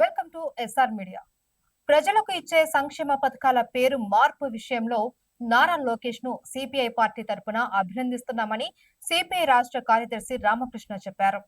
Welcome to SR media. ప్రజలకు ఇచ్చే సంక్షేమ పథకాల పేరు మార్పు విషయంలో నారా లోకేష్ను సిపిఐ పార్టీ తరపున అభినందిస్తున్నామని సిపిఐ రాష్ట్ర కార్యదర్శి రామకృష్ణ చెప్పారు.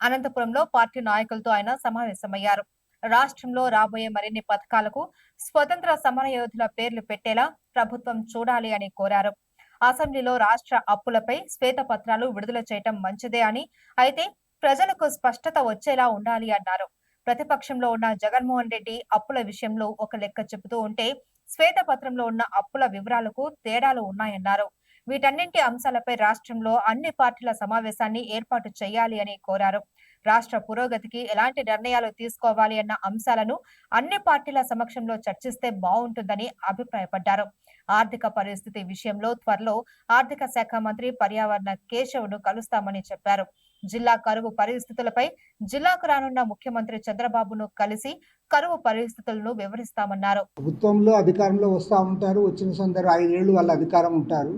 అనంతపురంలో పార్టీ నాయకులతో ఆయన సమావేశమయ్యారు. రాష్ట్రంలో రాబోయే మరిన్ని పథకాలకు స్వతంత్ర సమరయోధుల పేర్లు పెట్టేలా ప్రభుత్వం చూడాలి అని కోరారు. అసెంబ్లీలో రాష్ట్ర అప్పులపై శ్వేతపత్రాలు విడుదల చేయటం మంచిదే అని అయితే ప్రజలకు స్పష్టత వచ్చేలా ఉండాలి అన్నారు. ప్రతిపక్షంలో ఉన్న జగన్మోహన్ రెడ్డి అప్పుల విషయంలో ఒక లెక్క చెబుతూ ఉంటే శ్వేతపత్రంలో ఉన్న అప్పుల వివరాలకు తేడాలు ఉన్నాయన్నారు. వీటన్నింటి అంశాలపై రాష్ట్రంలో అన్ని పార్టీల సమావేశాన్ని ఏర్పాటు చేయాలి అని కోరారు. రాష్ట్ర పురోగతికి ఎలాంటి నిర్ణయాలు తీసుకోవాలి అన్న అంశాలను అన్ని పార్టీల సమక్షంలో చర్చిస్తే బాగుంటుందని అభిప్రాయపడ్డారు. ఆర్థిక పరిస్థితి విషయంలో త్వరలో ఆర్థిక శాఖ మంత్రి పర్యావరణ కేశవ్ను కలుస్తామని చెప్పారు. జిల్లా కరువు పరిస్థితులపై జిల్లాకు రానున్న ముఖ్యమంత్రి చంద్రబాబును కలిసి కరువు పరిస్థితులను వివరిస్తామన్నారు. ప్రభుత్వంలో అధికారంలో వస్తూ ఉంటారు. వచ్చిన సందర్భం ఐదేళ్ళు వాళ్ళ అధికారం ఉంటారు.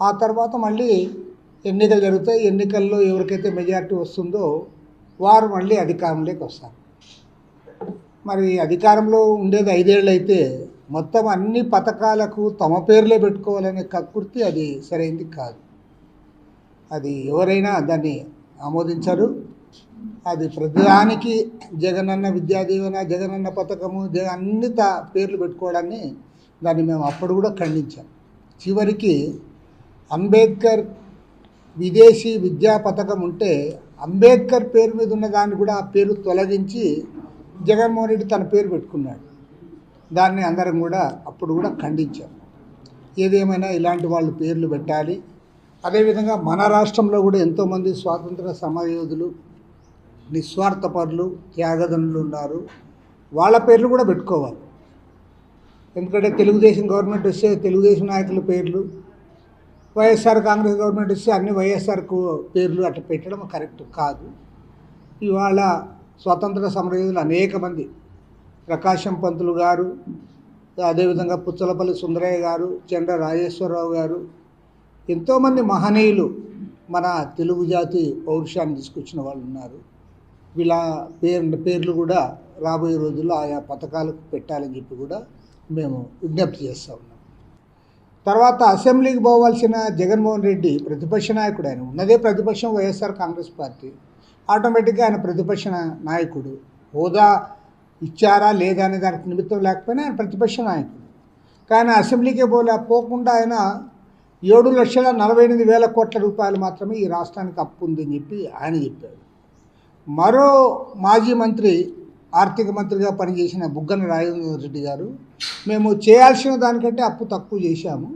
ఆ తర్వాత మళ్ళీ ఎన్నికలు జరుగుతాయి. ఎన్నికల్లో ఎవరికైతే మెజారిటీ వస్తుందో వారు మళ్ళీ అధికారంలోకి వస్తారు. మరి అధికారంలో ఉండేది ఐదేళ్ళు అయితే మొత్తం అన్ని పథకాలకు తమ పేర్లే పెట్టుకోవాలనే కక్కుర్తి అది సరైంది కాదు. అది ఎవరైనా దాన్ని ఆమోదించరు. అది ప్రతిదానికి జగనన్న విద్యాదీవెన జగనన్న పథకము జగ అన్ని తా పేర్లు పెట్టుకోవడాన్ని దాన్ని మేము అప్పుడు కూడా ఖండించాం. చివరికి అంబేద్కర్ విదేశీ విద్యా పథకం ఉంటే అంబేద్కర్ పేరు మీద ఉన్న దాన్ని కూడా ఆ పేరు తొలగించి జగన్మోహన్ రెడ్డి తన పేరు పెట్టుకున్నాడు. దాన్ని అందరం కూడా అప్పుడు కూడా ఖండించాం. ఏదేమైనా ఇలాంటి వాళ్ళు పేర్లు పెట్టాలి అదేవిధంగా మన రాష్ట్రంలో కూడా ఎంతోమంది స్వాతంత్ర సమరయోధులు నిస్వార్థపరులు త్యాగదనులు ఉన్నారు. వాళ్ళ పేర్లు కూడా పెట్టుకోవాలి. ఎందుకంటే తెలుగుదేశం గవర్నమెంట్ వస్తే తెలుగుదేశం నాయకుల పేర్లు వైఎస్ఆర్ కాంగ్రెస్ గవర్నమెంట్ వస్తే అన్ని వైఎస్ఆర్కు పేర్లు అట్లా పెట్టడం కరెక్ట్ కాదు. ఇవాళ స్వతంత్ర సమరయోధులు అనేక మంది. ప్రకాశం పంతులు గారు అదేవిధంగా పుచ్చలపల్లి సుందరయ్య గారు చెండ్ర రాజేశ్వరరావు గారు ఎంతోమంది మహనీయులు మన తెలుగు జాతి పౌరుషాన్ని తీసుకొచ్చిన వాళ్ళు ఉన్నారు. వీళ్ళ పేరు పేర్లు కూడా రాబోయే రోజుల్లో ఆయా పథకాలకు పెట్టాలని చెప్పి కూడా మేము విజ్ఞప్తి చేస్తూ ఉన్నాం. తర్వాత అసెంబ్లీకి పోవాల్సిన జగన్మోహన్ రెడ్డి ప్రతిపక్ష నాయకుడు. ఆయన ఉన్నదే ప్రతిపక్షం వైఎస్ఆర్ కాంగ్రెస్ పార్టీ. ఆటోమేటిక్గా ఆయన ప్రతిపక్ష నాయకుడు. హోదా ఇచ్చారా లేదా అనే దానికి నిమిత్తం లేకపోయినా ఆయన ప్రతిపక్ష నాయకుడు. కానీ అసెంబ్లీకే పోలే పోకుండా ఆయన ఏడు లక్షల నలభై ఎనిమిది వేల కోట్ల రూపాయలు మాత్రమే ఈ రాష్ట్రానికి అప్పు ఉందని చెప్పి ఆయన చెప్పారు. మరో మాజీ మంత్రి ఆర్థిక మంత్రిగా పనిచేసిన బుగ్గన రాజేంద్ర రెడ్డి గారు మేము చేయాల్సిన దానికంటే అప్పు తక్కువ చేశాము.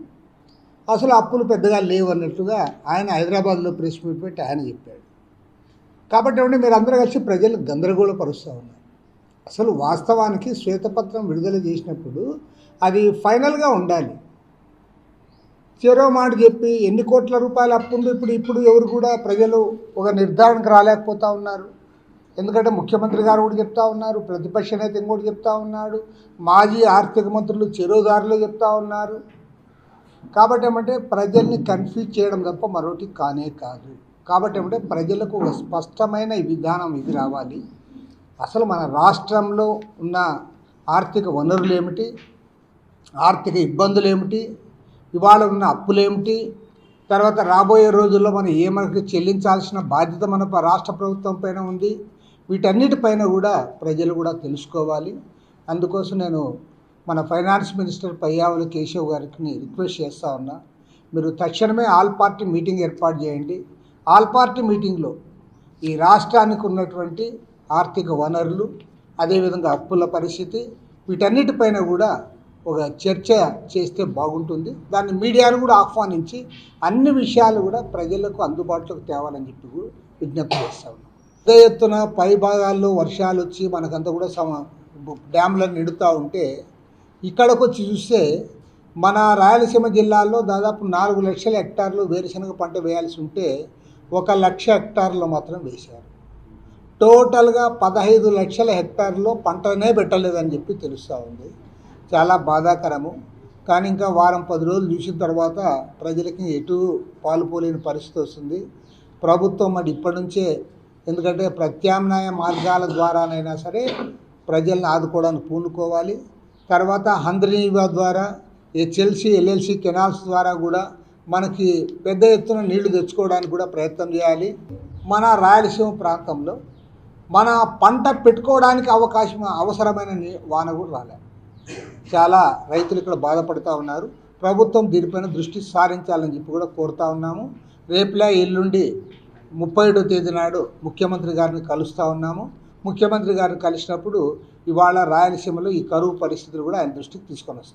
అసలు అప్పులు పెద్దగా లేవు అన్నట్టుగా ఆయన హైదరాబాద్లో ప్రెస్ మీట్ పెట్టి ఆయన చెప్పాడు. కాబట్టి ఏమంటే మీరు అందరూ కలిసి ప్రజలు గందరగోళపరుస్తూ ఉన్నారు. అసలు వాస్తవానికి శ్వేతపత్రం విడుదల చేసినప్పుడు అది ఫైనల్గా ఉండాలి. చెరో మాట చెప్పి ఎన్ని కోట్ల రూపాయలు అప్పు ఇప్పుడు ఇప్పుడు ఎవరు కూడా ప్రజలు ఒక నిర్ధారణకు రాలేకపోతా ఉన్నారు. ఎందుకంటే ముఖ్యమంత్రి గారు కూడా చెప్తా ఉన్నారు ప్రతిపక్ష నేత ఇంకోటి చెప్తా ఉన్నాడు మాజీ ఆర్థిక మంత్రులు చెరువుదారులు చెప్తా ఉన్నారు. కాబట్టి ఏమంటే ప్రజల్ని కన్ఫ్యూజ్ చేయడం తప్ప మరొకటి కానే కాదు. కాబట్టి ఏమంటే ప్రజలకు ఒక స్పష్టమైన విధానం ఇది రావాలి. అసలు మన రాష్ట్రంలో ఉన్న ఆర్థిక వనరులు ఏమిటి? ఆర్థిక ఇబ్బందులు ఏమిటి? ఇవాళ ఉన్న అప్పులేమిటి తర్వాత రాబోయే రోజుల్లో మనం ఏ మనకి చెల్లించాల్సిన బాధ్యత మన రాష్ట్ర ప్రభుత్వం పైన ఉంది? వీటన్నిటిపైన కూడా ప్రజలు కూడా తెలుసుకోవాలి. అందుకోసం నేను మన ఫైనాన్స్ మినిస్టర్ పయ్యావుల కేశవ్ గారికి రిక్వెస్ట్ చేస్తూ ఉన్నా. మీరు తక్షణమే ఆల్ పార్టీ మీటింగ్ ఏర్పాటు చేయండి. ఆల్ పార్టీ మీటింగ్లో ఈ రాష్ట్రానికి ఉన్నటువంటి ఆర్థిక వనరులు అదేవిధంగా అప్పుల పరిస్థితి వీటన్నిటిపైన కూడా ఒక చర్చ చేస్తే బాగుంటుంది. దాన్ని మీడియాను కూడా ఆహ్వానించి అన్ని విషయాలు కూడా ప్రజలకు అందుబాటులోకి తేవాలని చెప్పి కూడా విజ్ఞప్తి చేస్తా ఉన్నాం. పెద్ద ఎత్తున పై భాగాల్లో వర్షాలు వచ్చి మనకంతా కూడా సమ డ్యామ్లను నిండుతూ ఉంటే ఇక్కడికి వచ్చి చూస్తే మన రాయలసీమ జిల్లాలో దాదాపు నాలుగు లక్షల హెక్టార్లు వేరుశనగ పంట వేయాల్సి ఉంటే ఒక లక్ష హెక్టార్లు మాత్రం వేశారు. టోటల్గా పదహైదు లక్షల హెక్టార్లో పంటనే పెట్టలేదని చెప్పి తెలుస్తూ ఉంది. చాలా బాధాకరము. కానీ ఇంకా వారం పది రోజులు చూసిన తర్వాత ప్రజలకి ఎటు పాలుపోలేని పరిస్థితి వస్తుంది. ప్రభుత్వం మరి ఇప్పటి నుంచే ఎందుకంటే ప్రత్యామ్నాయ మార్గాల ద్వారానైనా సరే ప్రజల్ని ఆదుకోవడానికి పూనుకోవాలి. తర్వాత హంద్రీవా ద్వారా హెచ్ఎల్సి ఎల్ఎల్సి కెనాల్స్ ద్వారా కూడా మనకి పెద్ద ఎత్తున నీళ్ళు తెచ్చుకోవడానికి కూడా ప్రయత్నం చేయాలి. మన రాయలసీమ ప్రాంతంలో మన పంట పెట్టుకోవడానికి అవకాశం అవసరమైన నీ- వాన కూడా రాలేదు చాలా రైతులు ఇక్కడ బాధపడుతూ ఉన్నారు. ప్రభుత్వం దీనిపైన దృష్టి సారించాలని చెప్పి కూడా కోరుతా ఉన్నాము. రేపులా ఎల్లుండి ముప్పై ఏడో తేదీ నాడు ముఖ్యమంత్రి గారిని కలుస్తూ ఉన్నాము. ముఖ్యమంత్రి గారిని కలిసినప్పుడు ఇవాళ రాయలసీమలో ఈ కరువు పరిస్థితులు కూడా ఆయన దృష్టికి తీసుకొని